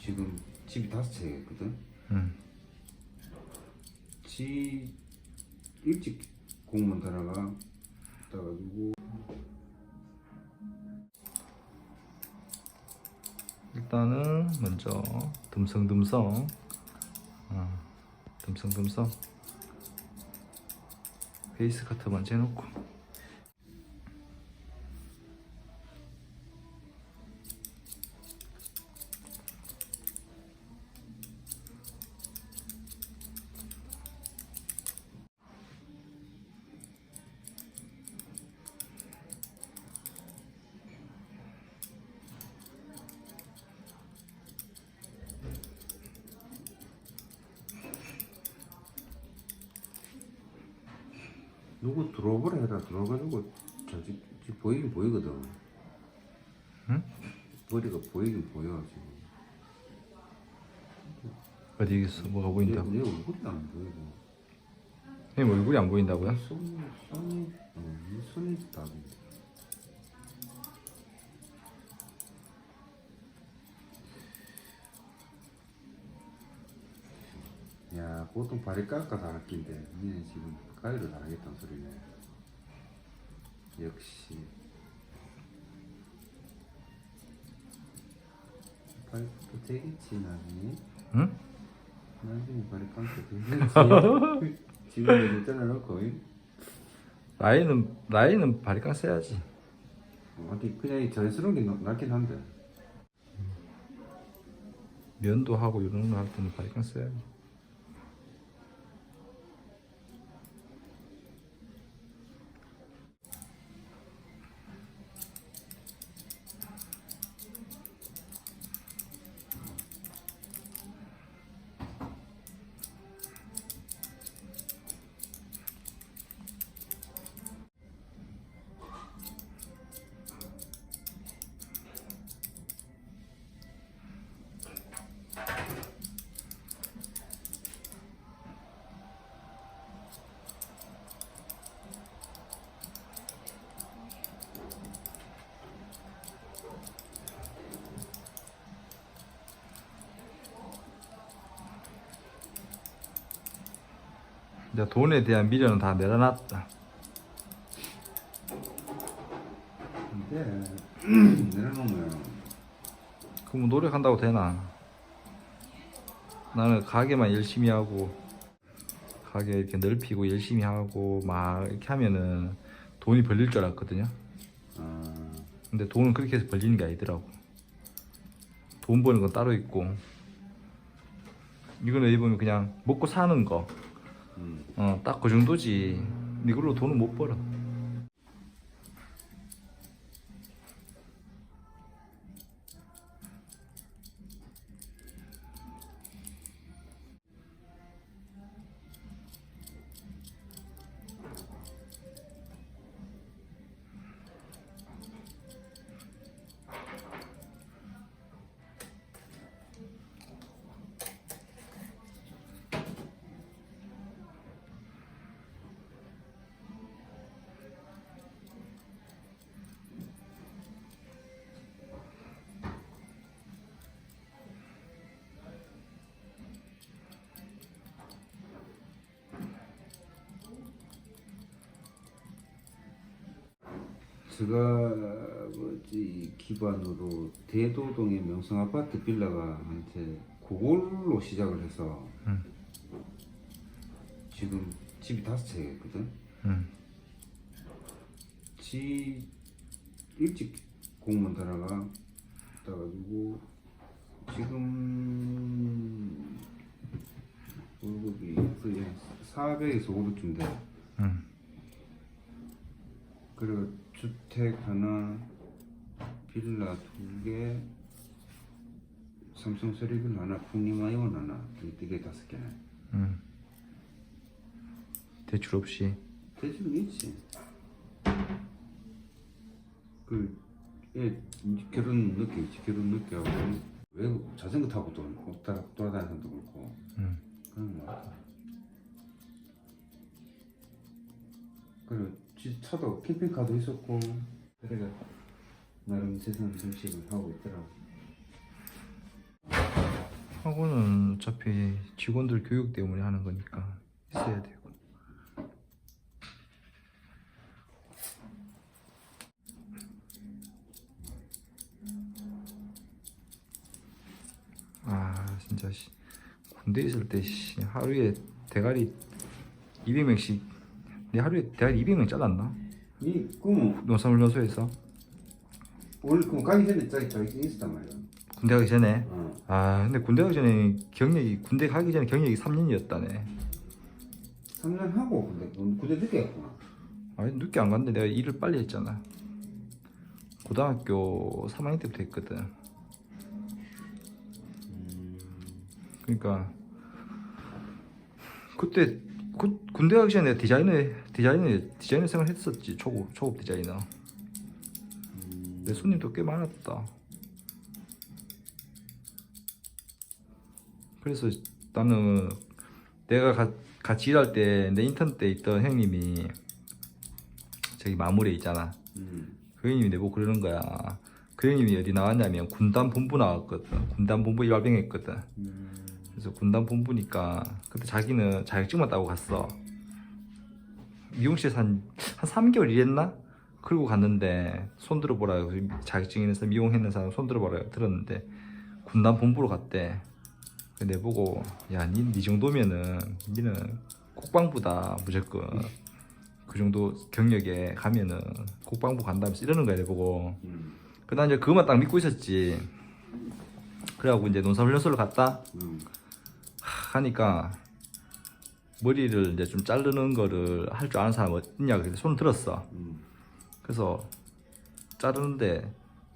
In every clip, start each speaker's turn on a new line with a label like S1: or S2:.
S1: 지금 집이 다섯 채거든.
S2: 응.
S1: 지 일찍 공무원 들어가 따가지고
S2: 일단은 먼저 듬성듬성 어, 듬성듬성 베이스 카트 먼저 해놓고
S1: 누구 들어오보라 해라 들어가지고 집 보이긴 보이거든.
S2: 응?
S1: 머리가 보이긴 보여 지금.
S2: 어디 있어 뭐가 보인다
S1: 내, 내 얼굴이 안 보이고.
S2: 형님 얼굴이 안 보인다고요?
S1: 손이 손이 어, 이 손이 답이. 야 보통 발이 깎아 달았긴데 니네 지금 가위로 달하겠다는 소리네. 역시. 발도 되겠지 나중에.
S2: 응?
S1: 나중에 발이 깎아 되겠지. 지금 이제 잘라놓고. 이?
S2: 나이는 나이는 바리깡 써야지
S1: 어디 그냥 이 자연스러운 게 나- 낫긴 한데
S2: 면도 하고 이런 거 할 때는 바리깡 써야지 이제 돈에 대한 미련은 다 내려놨다
S1: 근데 내려놓으면
S2: 그럼 뭐 노력한다고 되나? 나는 가게만 열심히 하고 가게 이렇게 넓히고 열심히 하고 막 이렇게 하면은 돈이 벌릴 줄 알았거든요.
S1: 아,
S2: 근데 돈은 그렇게 해서 벌리는 게 아니더라고. 돈 버는 건 따로 있고 이거는 보면 그냥 먹고 사는 거,
S1: 음.
S2: 어, 딱 그 정도지. 이걸로 돈은 못 벌어.
S1: 제가 뭐지 기반으로 대도동의 명성 아파트 빌라가 한테 그걸로 시작을 해서
S2: 음.
S1: 지금 집이 다섯 채거든.
S2: 응.
S1: 지 일찍 공무원 들어가 따가지고 지금 월급이 거의 400에서 500쯤 돼.
S2: 응.
S1: 그리고 주택 하나, 빌라 두 개, 삼성 세리빌라 하나, 풍림아이원 하나, 이게 다섯 개네.
S2: 응. 대출 없이.
S1: 대출은 있지. 그, 얘 결혼 늦게 있지. 결혼 늦게 하고 외국 자전거 타고 도 돌아, 돌아다니는 사람도 그렇고
S2: 응.
S1: 그런 거 같아. 그리고 지 차도 캠핑카도 있었고 그래가 나름 세상 정식을 하고 있더라고.
S2: 학원은 어차피 직원들 교육 때문에 하는 거니까 있어야 되고. 아 진짜 씨. 군대 있을 때 씨, 하루에 대가리 200명씩 내 하루에 대가리 200명 잘랐나?
S1: 이 그러면
S2: 농산훈련소에서
S1: 원래 그럼 가기 전에 자기 자격증 있었단 말이야.
S2: 군대 가기 전에
S1: 어.
S2: 아 근데 군대 가기 전에 경력이 군대 가기 전에 경력이 3년이었다네
S1: 3년 하고 근데 넌 군대 늦게 갔구나.
S2: 아니 늦게 안 갔는데 내가 일을 빨리 했잖아 고등학교 3학년 때부터 했거든
S1: 음.
S2: 그러니까 그때 그, 군대 가기 전에 디자이너 디자이너 디자이너 생활 했었지 초급 초급 디자이너
S1: 음.
S2: 내 손님도 꽤 많았다 그래서 나는 내가 가, 같이 일할 때 내 인턴 때 있던 형님이 저기 마물에 있잖아
S1: 음.
S2: 그 형님이 내보고 그러는 거야 그 형님이 어디 나왔냐면 군단 본부 나왔거든 군단 본부 일발병했거든
S1: 음.
S2: 그래서 군단 본부니까 그때 자기는 자격증만 따고 갔어 미용실에서 한, 한 3개월 일했나? 그러고 갔는데 손 들어보라 그 자격증 있는 사람 미용했는 사람 손 들어보라 들었는데 군단 본부로 갔대 그 내보고 야니 니 정도면은 니는 국방부다 무조건 그 정도 경력에 가면은 국방부 간다면서 이러는 거야 내보고
S1: 음.
S2: 그난 이제 그것만 딱 믿고 있었지 그래갖고 이제 논사훈련소를 갔다
S1: 음.
S2: 하- 하니까 머리를 이제 좀 자르는 거를 할 줄 아는 사람 있냐 그래서 손을 들었어
S1: 음.
S2: 그래서 자르는데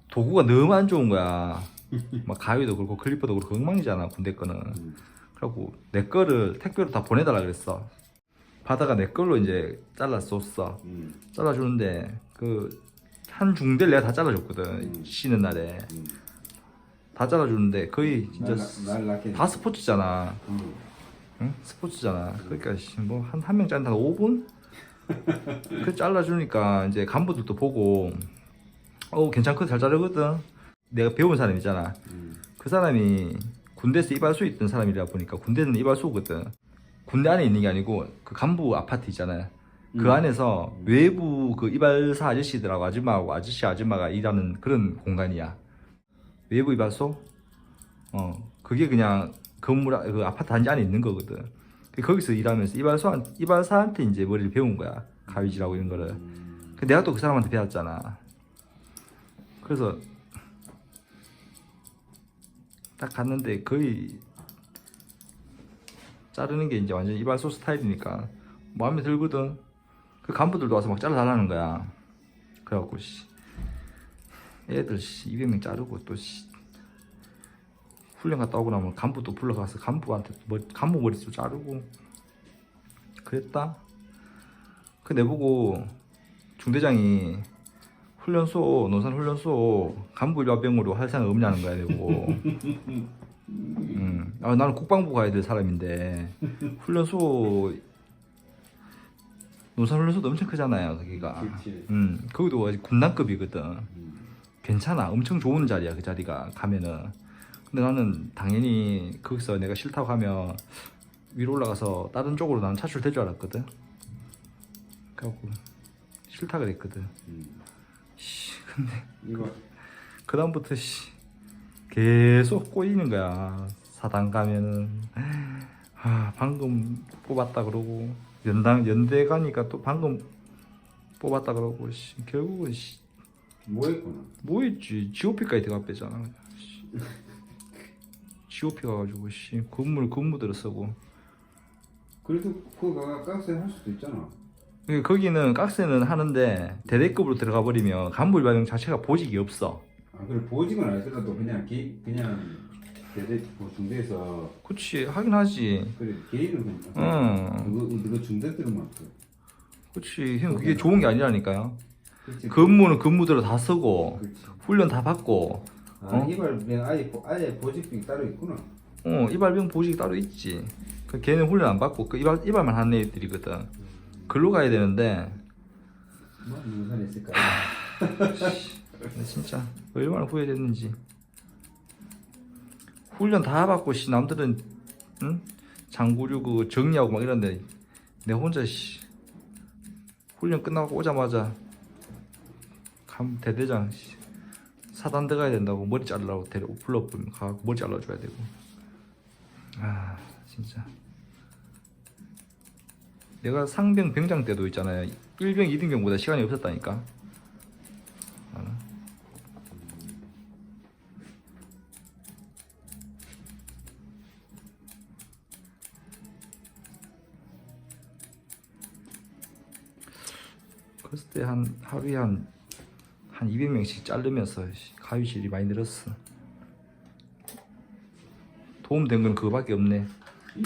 S2: 도구가 너무 안 좋은 거야 막 가위도 그렇고 클리퍼도 그렇고 엉망이잖아 군대 거는
S1: 음.
S2: 그래갖고 내 거를 택배로 다 보내달라 그랬어 바다가 내 걸로 이제 잘라줬어
S1: 음.
S2: 잘라주는데 그 한 중대를 내가 다 잘라줬거든
S1: 음.
S2: 쉬는 날에
S1: 음.
S2: 다 잘라주는데 거의 진짜
S1: 날 낳게
S2: 다 스포츠잖아
S1: 음.
S2: 응? 스포츠잖아. 그러니까 뭐한 한명 자른다 5분? 그 잘라주니까 이제 간부들도 보고 어 괜찮거든 잘 자르거든. 내가 배운 사람 있잖아.
S1: 음.
S2: 그 사람이 군대에서 이발소 있던 사람이라 보니까 군대는 이발소거든. 군대 안에 있는 게 아니고 그 간부 아파트 있잖아요. 그
S1: 음.
S2: 안에서 외부 그 이발사 아저씨들하고 아줌마하고 아저씨 아줌마가 일하는 그런 공간이야. 외부 이발소? 어 그게 그냥 건물 아- 그 아파트 단지 안에 있는 거거든. 그 거기서 일하면서 이발소 이발사한테 이제 머리를 배운 거야. 가위질하고 이런 거를.
S1: 음.
S2: 그 내가 또 그 사람한테 배웠잖아. 그래서 딱 갔는데 거의 자르는 게 이제 완전 이발소 스타일이니까 마음에 들거든. 그 간부들도 와서 막 잘라달라는 거야. 그래갖고 씨 애들 씨 200명 자르고 또 씨. 훈련 갔다 오고 나면 간부 또 불러가서 간부한테 뭐 간부 머리 또 자르고 그랬다. 그 내보고 중대장이 훈련소 논산 훈련소 간부 일화병으로 할 생각 없냐는 거야 내고. 음. 아 나는 국방부 가야 될 사람인데 훈련소 논산 훈련소도 엄청 크잖아요 거기가.
S1: 그렇지.
S2: 음 거기도 아직 군단급이거든.
S1: 음.
S2: 괜찮아 엄청 좋은 자리야 그 자리가 가면은. 근데 나는 당연히 거기서 내가 싫다고 하면 위로 올라가서 다른 쪽으로 나는 차출될 줄 알았거든. 그래갖고 싫다 그랬거든.
S1: 음.
S2: 씨, 근데
S1: 이거
S2: 그 다음부터 씨 계속 꼬이는 거야. 사단 가면은 아 방금 뽑았다 그러고 연당 연대 가니까 또 방금 뽑았다 그러고 씨 결국은 씨
S1: 뭐 했구나.
S2: 뭐 했지 GOP까지 들어가 빼잖아. 씨. GOP 가가지고 씨 건물 건물들을 쓰고
S1: 그래도 그거 깍세 할 수도 있잖아.
S2: 그 거기는 깍세는 하는데 대대급으로 들어가 버리면 간부 일반형 자체가 보직이 없어.
S1: 아 그래 보직은 아니더라도 그냥 개 그냥 대대 뭐 중대에서
S2: 그치 하긴 하지.
S1: 그래 개인은 그냥
S2: 응.
S1: 그거 그거 중대들만 그.
S2: 그치 형 그게 좋은 게 아니라니까요.
S1: 그렇지.
S2: 근무는 근무대로 다 쓰고
S1: 그렇지.
S2: 훈련 다 받고
S1: 아
S2: 어?
S1: 이발 그냥 아예 보- 아예 보직비 따로 있구나.
S2: 어 이발병 보직이 따로 있지. 그 걔는 훈련 안 받고 그 이발 이발만 하는 애들이거든. 글로 가야 되는데
S1: 뭐산 있을까?
S2: 근데 진짜 얼마나 후회됐는지 훈련 다 받고 씨 남들은 응? 장구류 그 정리하고 막 이런데 내 혼자 씨 훈련 끝나고 오자마자 감 대대장 씨. 사단 들어가야 된다고 머리 자르라고 데려 불러보면 가고 머리 잘라줘야 되고. 아 진짜. 내가 상병 병장 때도 있잖아요. 1병 2등병보다 시간이 없었다니까. 나는. 그랬을 때 한 하루에 한, 한 200명씩 자르면서 씨, 가위질이 많이 늘었어. 도움된 건 그거밖에 없네.
S1: 이-